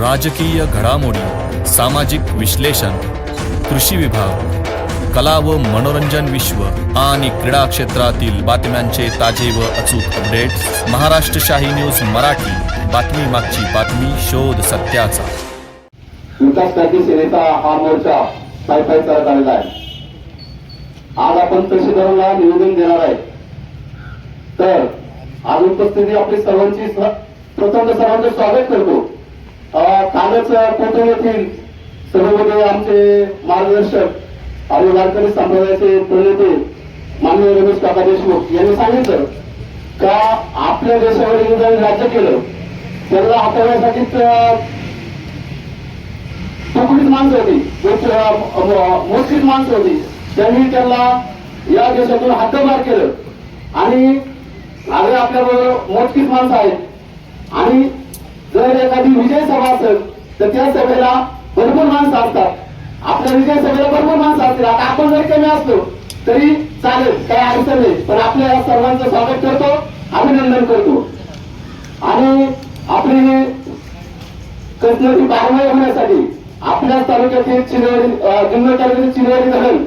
राजकीय घडामोडी सामाजिक विश्लेषण कृषी विभाग कला व मनोरंजन विश्व आणि क्रीडा क्षेत्रातील बातम्यांचे ताजे व अचूक अपडेट महाराष्ट्र शाही न्यूज मराठी बातमी मागची बातमी शोध सत्याचा. विकास क्रांती सेनेचा हा मोर्चा पाय पाय चालत आलेला आहे. आज आपण तहसीलदारांना निवेदन देणार आहे. तर आज उपस्थिती आपली सर्वांची स- प्रथम सर्वांचं स्वागत करतो. कालच कोकण येथील सर्वमध्ये आमचे मार्गदर्शक आणि वारकरी संप्रदायाचे प्रणेते माननीय रमेश काका देशमुख यांनी सांगितलं का आपल्या देशावर इंग्रजांनी राज्य केलं त्यांना हाताळण्यासाठी तुकडीच माणसं होती. एक, मोजकीच माणसं होती. त्यांनी त्यांना या देशातून हद्दपार केलं. आणि आज आपल्याबरोबर मोजकीच माणसं आहेत. आणि जर एखादी विजय सभा असेल तर त्या सभेला भरपूर माणसं असतात. आपल्या विजय सभेला भरपूर माणसं असतील. आता आपण जरी कमी असलो तरी चालेल काही अडचण नाही. पण आपल्या सर्वांचं स्वागत करतो अभिनंदन करतो. आणि आपली ही कसल्याची होण्यासाठी आपल्या तालुक्यातील चिरवडी जुन्नर तालुक्यातील चिरवडी धरण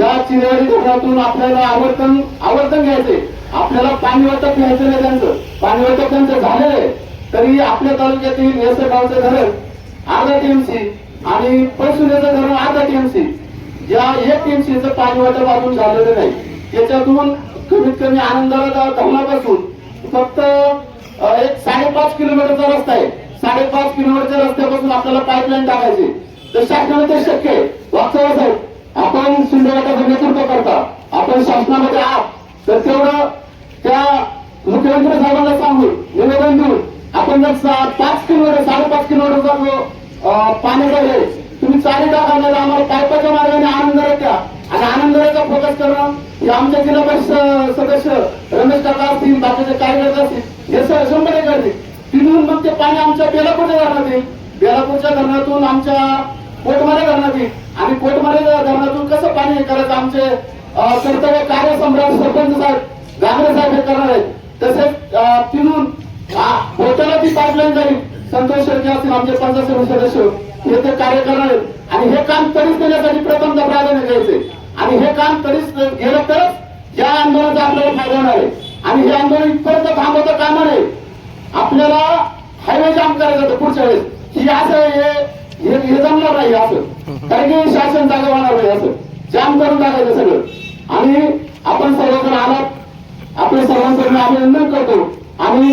या चिनवारी धरणातून आपल्याला आवर्तन आवर्तन घ्यायचे आपल्याला पाणी वाटप घ्यायचं नाही त्यांचं. पाणी वाटप त्यांचं झालेलं आहे तरी आपल्या तालुक्यातील येसगावचं धरण अर्धा टीएमसी आणि पैसुल्याचं धरण अर्धा टीएमसी या एक टीएमसीचं पाणी वाटप अजून झालेलं नाही. याच्यातून कमीत कमी आनंदाला धावण्यापासून फक्त एक साडेपाच किलोमीटरचा रस्ता आहे. साडेपाच किलोमीटरच्या रस्त्यापासून आपल्याला पाईपलाईन टाकायची. तर शासनाला ते शक्य आहे. वास्तव साहेब आपण शिंदे नेतृत्व करता. आपण शासनामध्ये आहात. तर तेवढं त्या मुख्यमंत्री साहेबांना सांगून निवेदन देऊन आपण जर पाच किलोमीटर साडेपाच किलोमीटरचा जो अ, पाण्याचा आहे तुम्ही चारी टाकायला आम्हाला पायपाच्या मार्गाने आनंद द्या आणि आनंदराचा फोकस करणं हे आमच्या जिल्हा परिषद सदस्य रमेश काका असतील बाकीचे कार्यकर्ते असतील हे स- शंभर एक तिथून मग ते पाणी आमच्या बेलापूरच्या धरणात येईल. बेलापूरच्या धरणातून आमच्या पोटमारे धरणात येईल. आणि पोटमारे धरणातून कसं पाणी हे करायचं? आमचे कर्तव्य कार्यसम्राट सरपंच साहेब गांगरे साहेब हे करणार आहेत. तसेच तिथून होताना ती पाईपलाईन जाईल. संतोष शेळके असतील आमचे पंचायत समिती सदस्य. हे ते कार्य करणार आहेत. आणि हे काम तरीच देण्यासाठी प्रथमतः प्राधान्य द्यायचे आणि हे काम तरीच गेलं तरच या आंदोलनाचा आपल्याला फायदा होणार आहे. आणि हे आंदोलन इथपर्यंत थांबवता कामा नये. आपल्याला हायवे जाम करायचं होतं पुढच्या वेळेस. ही असं हे जमणार नाही असं. कारण की शासन जागा होणार नाही असं. जाम करून टाकायचं सगळं. आणि आपण सर्वजण आलात. आपल्या सर्वांचं अभिनंदन करतो. आणि